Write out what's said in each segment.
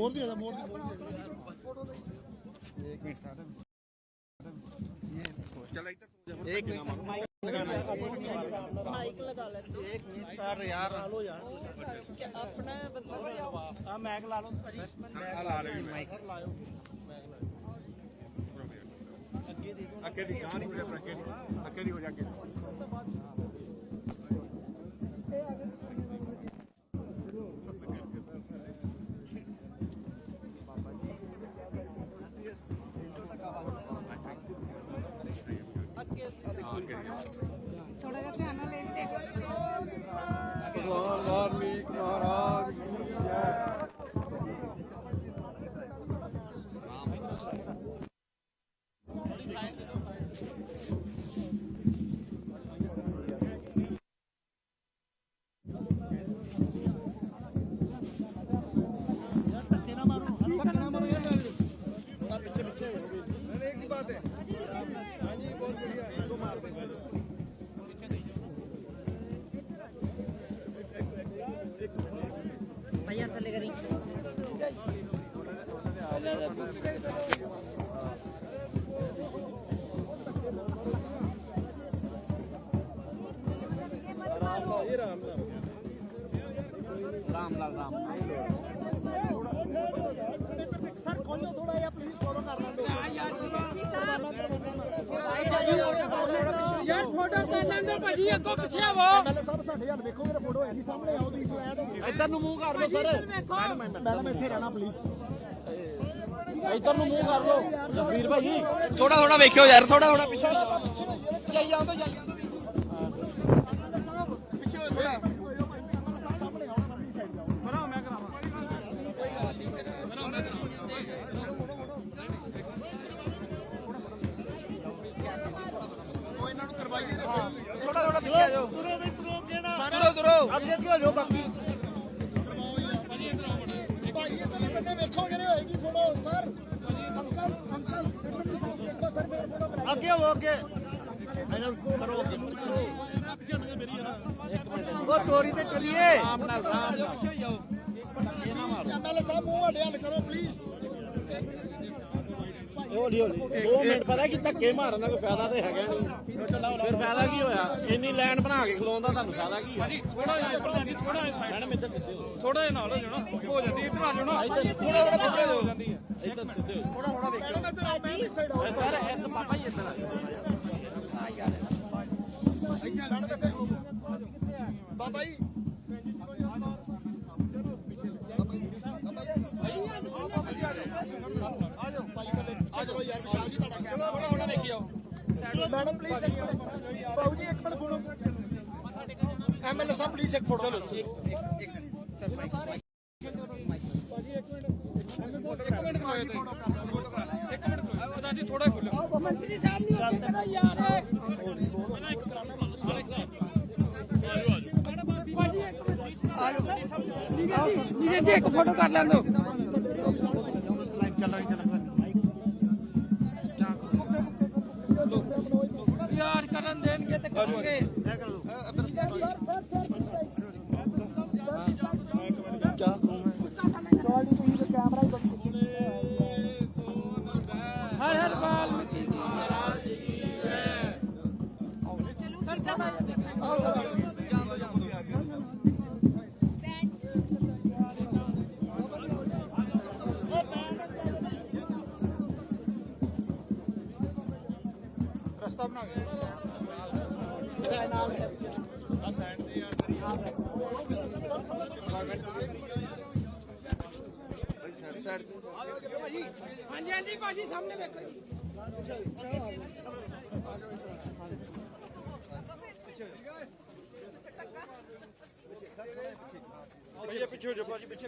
ਮੋਰ ਦੀ ਆਦਾ ਮੋਰ ਦੀ ਮੋਰ ਦੀ एक मिनट साढ़े ये चल इधर एक मिनट माइक लगाना है ਮਾਈਕ ਲਗਾ ਲੈਂਦੇ एक मिनट सर यार ਲੋ ਯਾਰ ਕਿ ਆਪਣਾ ਬੰਦਾ ਆ ਮੈਕ ਲਾ ਲਓ ਭਾਜੀ ला रहे माइक ਅੱਗੇ ਦੇ ਦਿਓ अकेली कहां नहीं हो जा अकेली अकेली हो जाके ਅੱਗੇ थोड़ा राम लाल राम ਸਰ ਖੋਲੋ ਥੋੜਾ ਜਿਹਾ ਪਲੀਜ਼ ਫੋਲੋ ਕਰ ਲੈਂਦੇ ਯਾਰ ਫੋਟੋ ਕਰ ਲੈਂਦੇ ਭਾਜੀ ਅੱਗੋਂ ਪਿੱਛੇ ਆਵੋ ਪਹਿਲੇ ਸਭ ਸਾਡੇ ਹੱਲ ਵੇਖੋ ਮੇਰੇ ਫੋਟੋ ਹੈ ਜੀ ਸਾਹਮਣੇ ਆਓ ਤੁਸੀਂ ਐਡ ਇੱਧਰ ਨੂੰ ਮੂੰਹ ਕਰ ਲਓ ਸਰ ਮੈਡਮ ਇੱਥੇ ਰਹਿਣਾ ਪਲੀਜ਼ ਇੱਧਰ ਨੂੰ ਮੂੰਹ ਕਰ ਲਓ ਵੀਰ ਭਾਈ ਥੋੜਾ ਥੋੜਾ ਵੇਖਿਓ ਯਾਰ ਥੋੜਾ ਥੋੜਾ ਪਿੱਛੇ ਜਾਈ ਜਾਂਦੋ ਜਾਈ ਜਾਂਦੋ ਪਿੱਛੇ ਹੋਏ ਥੋੜਾ ਥੋੜਾ ਪਿੱਛੇ ਆ ਜਾਓ ਤੁਰੋ ਵੀ ਤੁਰੋ ਕਿਹੜਾ ਦੂਰੋ ਦੂਰੋ ਅੱਗੇ ਕੀ ਹੋ ਜਾਓ ਬਾਕੀ ਭਾਈ ਇਹ ਤਾਂ ਬੰਦੇ ਵੇਖੋ ਜਿਹੜੇ ਹੋਏਗੀ photo sir uncle uncle sir ਮੇਰੇ ਫੋਟੋ ਅੱਗੇ ਹੋ, ਅੱਗੇ। ਉਹ ਤੋਰੀ ਤੇ ਚਲੀਏ। ਰਾਮ ਨਾਲ ਰਾਮ ਐਮਐਲਏ ਸਾਹਿਬ ਮੂੰਹ ਅੱਡੇ ਹੱਲ ਕਰੋ ਪਲੀਜ਼ ਹੌਲੀ। ਹੌਲੀ 2 ਮਿੰਟ ਪਤਾ ਕਿ ਧੱਕੇ ਮਾਰਨ ਦਾ ਕੋਈ ਫਾਇਦਾ ਤੇ ਹੈਗਾ ਨਹੀਂ। ਫਿਰ ਫਾਇਦਾ ਕੀ ਹੋਇਆ? ਇੰਨੀ ਲਾਈਨ ਬਣਾ ਕੇ ਖਲੋਣ ਦਾ ਤੁਹਾਨੂੰ ਫਾਇਦਾ ਕੀ ਹੈ ਥੋੜਾ ਜਿਹਾ ਇੱਧਰ ਥੋੜਾ ਜਿਹਾ ਮੈਡਮ ਇੱਧਰ ਸਿੱਧੇ ਹੋ। ਥੋੜਾ ਜਿਹਾ ਨਾਲ ਹੋ ਜਾਣਾ। ਹੋ ਜਾਂਦੀ ਇੱਧਰ ਆ ਜਾਣਾ ਇੱਧਰ ਥੋੜਾ ਥੋੜਾ ਪਿੱਛੇ ਹੋ ਜਾਂਦੀ ਹੈ। ਇੱਧਰ ਸਿੱਧੇ ਹੋ। ਥੋੜਾ ਥੋੜਾ ਵੇਖਿਓ ਮੈਡਮ ਇੱਧਰ ਆਓ ਮੈਂ ਇਸ ਸਾਈਡ ਆਓ ਸਰ ਇੱਕ ਪਾਪਾ ਜੀ ਇੱਧਰ ਆ ਇੱਥੇ ਮੈਡਮ ਇੱਥੇ ਬਾਬਾ ਜੀ। ਆ ਜਾਓ ਭਾਈ ਕੱਲੇ ਆ ਜਾਓ ਯਾਰ ਵਿਸ਼ਾਲ ਜੀ ਤੁਹਾਡਾ ਕੈਮਰਾ। ਥੋੜਾ ਥੋੜਾ ਵੇਖਿਓ। ਮੈਡਮ ਪਲੀਜ਼ ਇੱਕ ਮਿੰਟ। ਬਾਬੂ ਜੀ ਇੱਕ ਮਿੰਟ ਫੋਟੋ ਐਮਐਲਏ ਸਾਹਿਬ ਪਲੀਜ਼ ਇੱਕ ਫੋਟੋ ਚਲੋ ਉਹਦਾ ਜੀ ਥੋੜਾ ਖੁੱਲੋ ਮੰਤਰੀ ਸਾਹਿਬ ਨਹੀਂ ਖੜਾ ਯਾਰ। एक फ़ोटो कर लें दो यार करन देंगे तो करोगे क्या कहूँ मैं हर हर बाल महाराज सबना हाँ जी हाँ जी भाजी सामने देखो जी भैया पीछे हो जाओ भाजी पीछे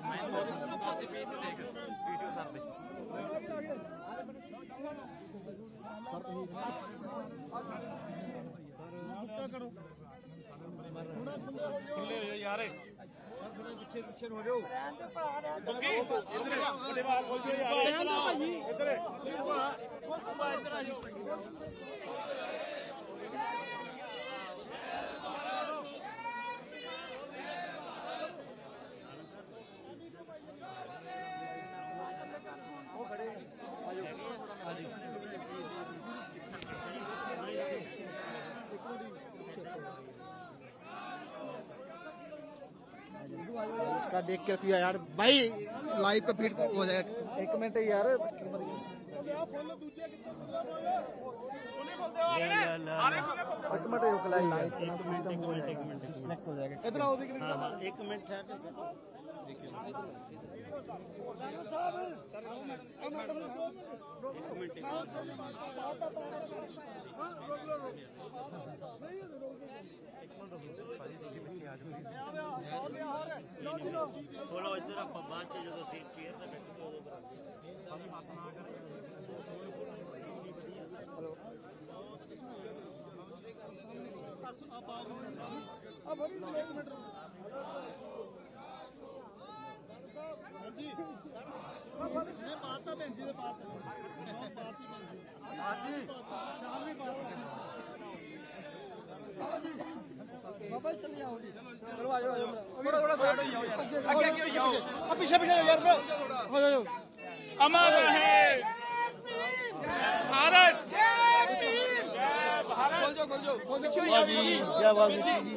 ਮੈਂ ਬਹੁਤ ਬਹੁਤ ਪੇਜ ਨੂੰ ਦੇਖ ਵੀਡੀਓ ਕਰ ਦੇ ਮੁੱਕਾ ਕਰੋ ਖੁੱਲੇ ਹੋ ਜਾਓ ਯਾਰੇ ਥੋੜੇ ਪਿੱਛੇ ਪਿੱਛੇ ਹੋ ਜਾਓ ਬੁੱਗੀ ਇਧਰ ਬੜੇ ਵਾਲ ਖੋਲ ਦਿਓ ਯਾਰ ਇਧਰ ਭਾ ਇਧਰ ਆ ਜਾਓ इसका देख के किया यार। भाई लाइव पे फ़ीड हो जाएगा। एक मिनट यार। एक मिनट एक हो जाएगा। हो जाएगा हाँ। हाँ एक है ਥੋੜਾ ਇੱਧਰ ਆਪਾਂ ਬਾਅਦ ਚ ਜਦੋਂ ਸੀਟ ਚੇਅਰ ਤੇ ਬੈਠੇ ਉਦੋਂ ਮੈਂ ਪਾਤਾ ਭੈਣ ਜੀ ਦੇ ਪਾਤਾ ਮੈਂ ਪਾਤੀ ਭੈਣ ਜੀ ਹਾਂਜੀ। ਸ਼ਾਮ ਵੀ ਪਾਤਾ ਆਓ ਜੀ बाबा चलिए आओ चलो आ जाओ थोड़ा थोड़ा साइड हो जाओ आगे आगे जाओ अब पीछे पीछे यार हो जाओ अमर रहे। भारत। बोल जाओ बोल जाओ। वो पीछे हो जी क्या बात है जी।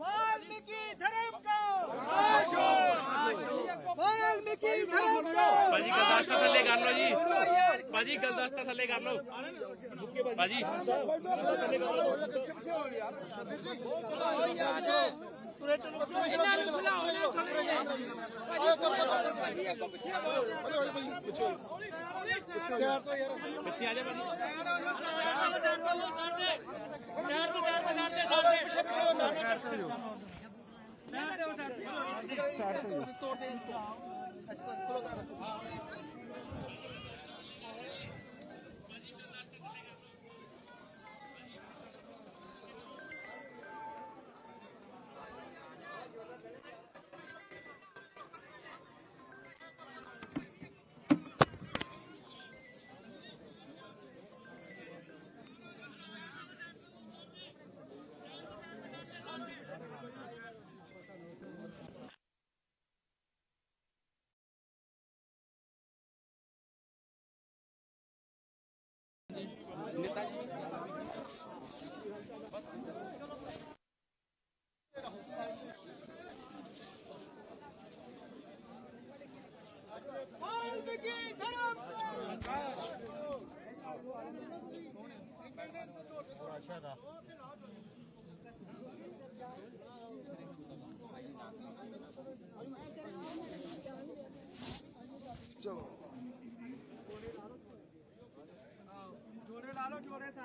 वाल्मीकि धर्म का वाल्मीकि धर्म का ਭਾਜੀ ਗਲਦਸਤਾ ਥੱਲੇ ਕਰ ਲਓ ਜੀ ਭਾਜੀ ਗਲਦਸਤਾ ਥੱਲੇ ਕਰ ਲਓ ਭਾਜੀ ਇਹਨਾਂ ਨੂੰ ਬੁਲਾਓ ਨਾ ਥੋੜੇ ਪਿੱਛੇ ਆ अच्छा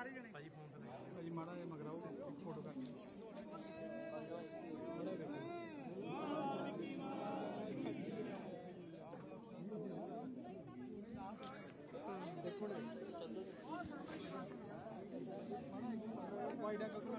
ਸਾਰੇ ਜਣੇ ਭਾਜੀ ਫੋਨ ਤੇ ਭਾਜੀ ਮਾੜਾ ਜਿਹਾ ਮਗਰਾਓ ਫੋਟੋ ਕਰ ਮਾੜਾ ਕਰ ਵਾਹ ਕੀ ਦੇਖੋ ਨਾ ਵਾਈਡਾ ਕੱਢਣਾ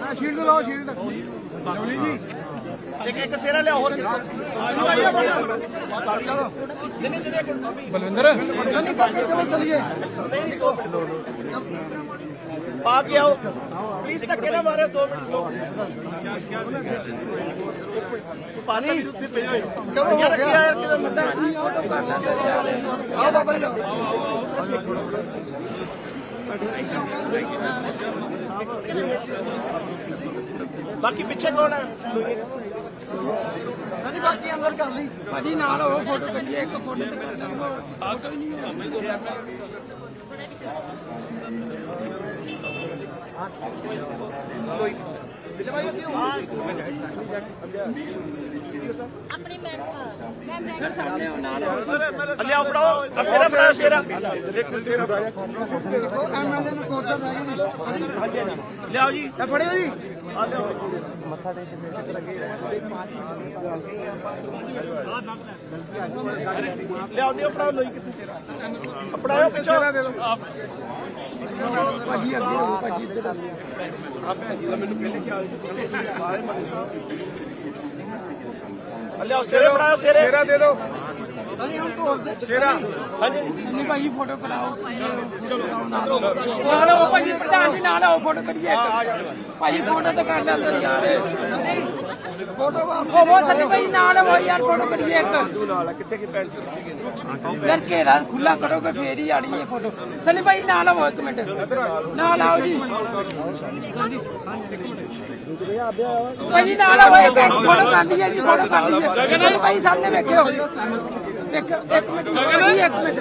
ਹਾਂ ਸ਼ੀਲਡ ਲਾਓ ਸ਼ੀਲਡ ਲਵਲੀ ਜੀ ਇੱਕ ਇੱਕ ਸੇਰਾ ਲਿਆਓ ਹੋਰ ਬਲਵਿੰਦਰ ਚਲੋ ਚਲਿਏ। आप ये प्लीज़ तक ना मारे दो मिनट पानी चलो यार आओ बाबा बाकी पीछे कौन है? सारी बाकी अंदर कर ली। भाजी नाल हो फ़ोटो एक तो फ़ोटो आप कोई नहीं है ਆਪਣੀ ਮੈਂ ਮੈਂ ਸਰ ਸਾਹਮਣੇ ਨਾਲ ਲਿਆਓ ਫੜਾਓ ਆਹ ਸੇਰਾ ਫੜਾਓ ਸੇਰਾ। ਦੇਖੋ ਐਮਐਲਏ ਨੂੰ ਕੋਚਾ ਗਏ ਨੇ। ਲਿਆਓ ਜੀ। ਇਹ ਫੜਿਓ ਜੀ। ਲਿਆਓ। ਦਿਓ ਫੜਾਓ ਲੋਈ ਕਿੱਥੇ ਸੇਰਾ। ਫੜਾਓ ਪਿੱਛੇ। ਦੇ ਦਿਓ। ਭਾਜੀ ਅੱਗੇ ਹੋ ਭਾਜੀ ਇੱਧਰ ਆ ਲਿਆਓ ਸੇਰੇ ਫੜਾਓ ਸੇਰੇ ਤੇਰਾ ਦੇ ਦਿਓ ਸਨੀ ਹੁਣ ਢੋਲ ਦੇ ਸ਼ੇਰਾ ਹਾਂਜੀ ਨਹੀਂ ਭਾਜੀ ਫੋਟੋ ਕਰਾਓ ਨਾਲ ਆਓ ਭਾਜੀ ਪ੍ਰਧਾਨ ਜੀ ਨਾਲ ਆਓ ਫੋਟੋ ਕਰੀਏ ਇੱਕ ਭਾਜੀ ਫੋਟੋ ਤਾਂ ਕਰ ਲੈਂਦੇ ਯਾਰ ਫੋਟੋ ਵਾਪਸ ਉਹ ਬਹੁਤ ਭਾਈ ਨਾਲ ਆਓ ਯਾਰ, ਫੋਟੋ ਕਰੀਏ ਇੱਕ। ਨਾਲ ਕਿੱਥੇ ਕੀ ਪੈਂਟ ਯਾਰ ਘੇਰਾ ਖੁੱਲਾ ਕਰੋਗੇ, ਫੇਰ ਹੀ ਆਣੀ ਹੈ ਫੋਟੋ। ਸਨੀ ਭਾਈ ਨਾਲ ਆਓ ਇੱਕ ਮਿੰਟ। ਨਾਲ ਆਓ ਜੀ। ਭਾਈ ਨਾਲ ਆਓ ਇੱਕ ਫੋਟੋ ਕਰ ਲਈਏ ਜੀ, ਫੋਟੋ ਕਰ ਲਈਏ। ਸਨੀ ਭਾਈ ਸਾਹਮਣੇ ਵੇਖਿਓ। ਇੱਕ ਇੱਕ ਮਿੰਟ ਇੱਕ ਮਿੰਟ।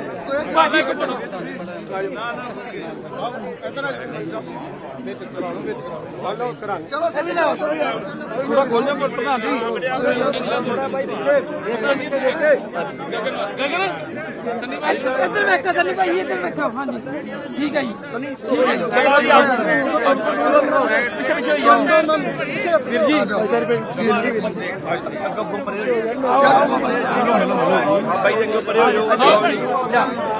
ਭਾਜੀ, ਇੱਕ ਮਿੰਟ। ਚਲੋ ਸਨੀ ਲਾਓ ਸਨੀ ਲਾਓ ਥੋੜਾ ਖੋਲਿਆ ਪਰ ਪ੍ਰਧਾਨ ਜੀ ਥੋੜਾ ਬਾਈ ਪਿੱਛੇ ਇੱਕ ਮਿੰਟ ਦੇ ਕੇ ਇੱਧਰ ਵੇਖੋ ਸਨੀ ਭਾਈ ਇੱਧਰ ਵੇਖੋ ਹਾਂਜੀ ਠੀਕ ਹੈ ਜੀ ਚਲੋ ਜੀ ਆਓ ਪਿੱਛੇ ਪਿੱਛੇ ਹੋਈ ਜਾਓ ਵੀਰ ਜੀ ਬਾਈ ਦੇ ਉੱਪਰ ਹੋ ਜਾਓ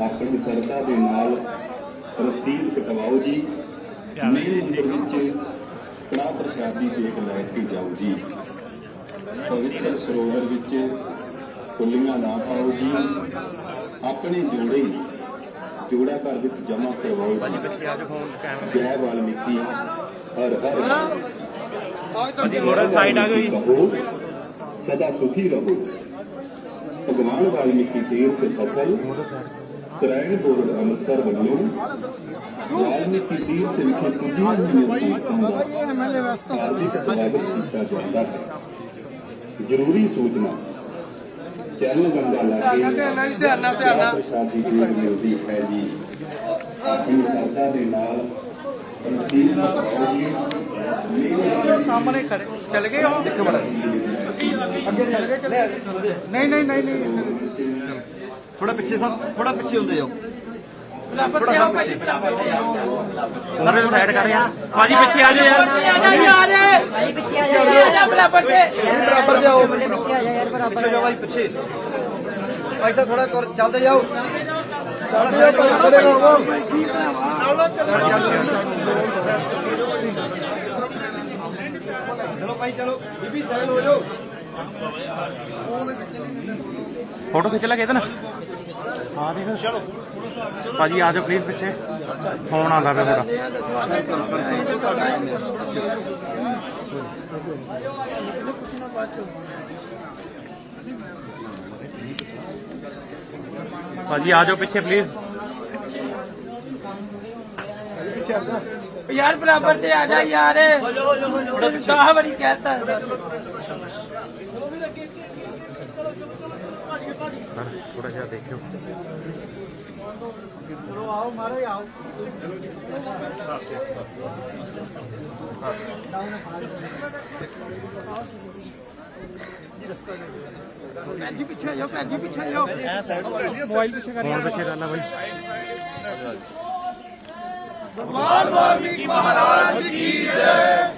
ਦਾ ਦਾ ਦਾ ਦਾ ਆਪਣੀ ਸਰਦਾ ਦੇ ਨਾਲ ਰਸੀਦ ਕਟਵਾਓ ਜੀ। ਮੇਨ ਮੰਦਿਰ ਵਿੱਚ ਕੜਾ ਪ੍ਰਸ਼ਾਦੀ ਦੇਖ ਲੈ ਕੇ ਜਾਓ ਜੀ। ਪਵਿੱਤਰ ਸਰੋਵਰ ਵਿੱਚ ਕੁੱਲੀਆਂ ਨਾ ਪਾਓ ਜੀ। ਆਪਣੇ ਜੋੜੇ ਜੋੜਾ ਘਰ ਵਿੱਚ ਜਮ੍ਹਾਂ ਕਰਵਾਓ ਜੀ। ਜੈ ਵਾਲਮੀਕੀ ਹਰ ਹਰ ਥੋੜਾ ਸਾਈਡ ਆ ਰਹੋ ਸਦਾ ਸੁਖੀ ਰਹੋ। ਭਗਵਾਨ ਵਾਲਮੀਕੀ ਤੀਰਥ ਸਫਲ। सराय बोर्ड अमृतसर वालों वाल्मीकि द्वीप से लिखे कुटीर यूनिवर्सिटी स्वागत किया जाता है। ज़रूरी सूचना। चैनल गंगाला के प्रसाद जी की मिलती है जी। अपनी सरकार के नाल सामने खड़े चल गए नहीं नहीं नहीं नहीं। ਥੋੜਾ ਪਿੱਛੇ ਸਭ ਥੋੜਾ ਪਿੱਛੇ ਹੁੰਦੇ ਜਾਓ। ਸਰ ਨੂੰ ਸਾਈਡ ਕਰ ਯਾਰ ਭਾਜੀ ਪਿੱਛੇ ਆ ਜਾਓ ਯਾਰ। ਆ ਜਾ ਯਾਰ ਭਾਈ ਪਿੱਛੇ ਆ ਆ ਜਾ ਜਾ ਬਰਾਬਰ ਤੇ ਬਰਾਬਰ ਜਾਓ। ਪਿੱਛੇ ਆ ਜਾ ਯਾਰ ਬਰਾਬਰ ਪਿੱਛੇ ਜਾਓ ਭਾਈ ਪਿੱਛੇ। ਭਾਈ ਸਾਹਿਬ ਥੋੜਾ ਤੁਰ ਚੱਲਦੇ ਜਾਓ। ਚੱਲਦੇ ਜਾਓ ਭਾਈ ਚਲੋ ਭਾਈ ਚਲੋ। ਬੀਬੀ ਸਾਈਡ ਹੋ ਜਾਓ। फ़ोटो खिंच लगे ना। हाँ भाजी आ जाओ प्लीज़ पिछे। फ़ोन आता पे मेरा भाजी आ जाओ पिछे प्लीज़ यार बराबर से आ जा यार। कहता है। थोड़ा सा देखो आओ पैंजी पीछे जाओ पीछे भाई? भगवान वाल्मीकि महाराज की जय।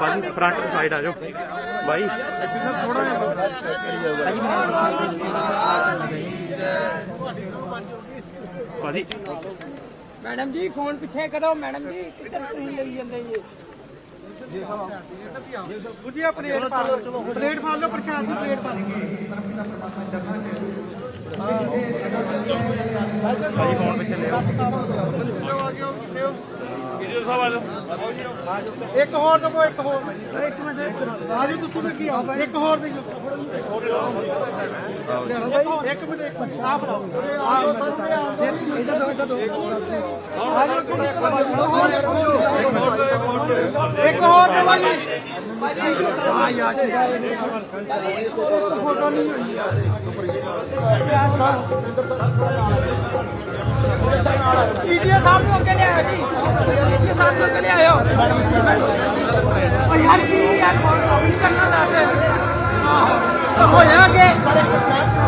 ਭਾਜੀ ਫਰੰਟ ਸਾਈਡ ਆ ਜਾਓ। ਬਾਈ। ਭਾਜੀ ਮੈਡਮ ਜੀ, ਫੋਨ ਪਿੱਛੇ ਕਰੋ। ਮੈਡਮ ਜੀ, ਕਿੱਧਰ ਤੁਸੀਂ ਲਈ ਜਾਂਦੇ ਜੀ? ਗੁੱਜੀਆ ਪਲੇਟ ਪਾ ਲਓ ਚਲੋ ਪਲੇਟ ਪਾ ਲਓ ਪ੍ਰਸ਼ਾਦ ਦੀ ਪਲੇਟ ਪਾ ਭਾਜੀ ਫੋਨ ਪਿੱਛੇ ਲੈ ਆਓ ਇੱਕ ਹੋਰ ਦਬੋ ਇੱਕ ਹੋਰ ਇੱਕ ਮਿੰਟ ਆ ਜੀ ਤੁਸੀਂ ਵੀ ਕੀ ਆ ਇੱਕ ਹੋਰ ਦੇ ਇੱਕ ਮਿੰਟ ਇੱਕ ਮਿੰਟ ਆ ਫੜਾਓ ਆਓ ਸਰ ਇੱਧਰ ਦੋ ਇੱਧਰ ਦੋ ਆ ਜੀ ਇੱਕ ਹੋਰ ਦਬੋ ਆ ईटीओ साहब लोग के यार करना चाहते हो जाएगा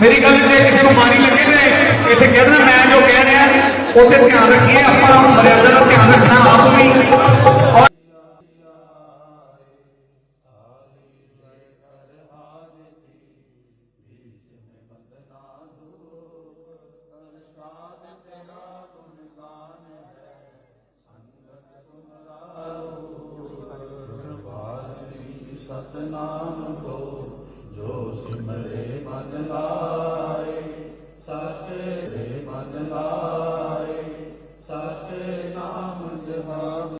मेरी गल जे किसी मारी लगे ने इतने कहना मैं जो कह रहा उसे ध्यान रखिए, अपना मर्यादा का ध्यान रखना आप भी।